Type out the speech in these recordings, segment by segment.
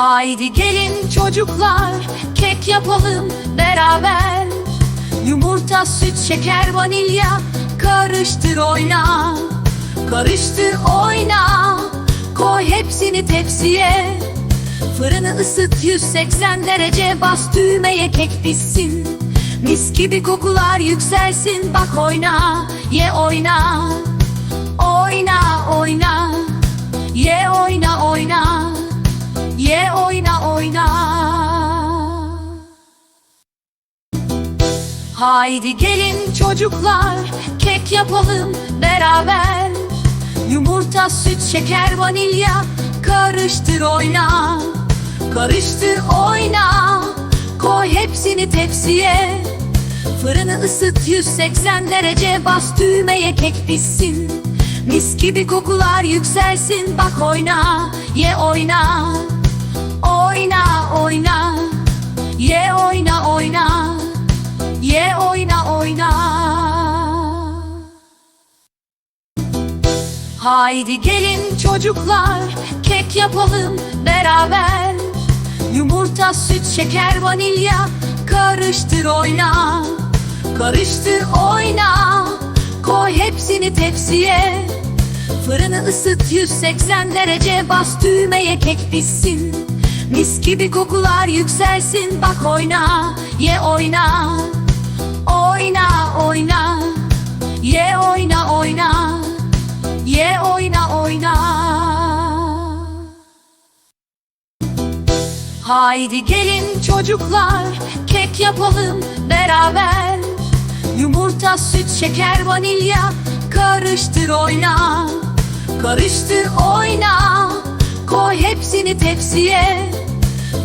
Haydi gelin çocuklar kek yapalım beraber. Yumurta, süt, şeker, vanilya karıştır oyna. Karıştır oyna Koy hepsini tepsiye. Fırını ısıt 180 derece bas düğmeye kek pişsin Mis gibi kokular yükselsin bak oyna ye oyna. Oyna oyna oyna. Haydi gelin çocuklar kek yapalım beraber. Yumurta, süt, şeker, vanilya karıştır oyna. Karıştır oyna. Koy hepsini tepsiye. Fırını ısıt 180 derece bas düğmeye kek pişsin. Mis gibi kokular yükselsin bak oyna ye oyna Haydi gelin çocuklar kek yapalım beraber. Yumurta, süt, şeker, vanilya karıştır oyna. Karıştır oyna Koy hepsini tepsiye. Fırını ısıt 180 derece bas düğmeye kek pişsin Mis gibi kokular yükselsin bak oyna ye oyna. Oyna oyna Haydi gelin çocuklar kek yapalım beraber. Yumurta, süt, şeker, vanilya karıştır oyna. Karıştır oyna. Koy hepsini tepsiye.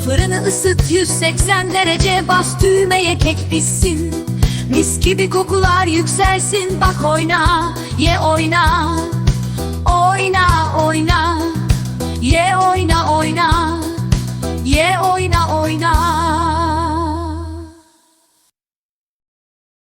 Fırını ısıt 180 derece bas düğmeye kek pişsin. Mis gibi kokular yükselsin bak oyna ye oyna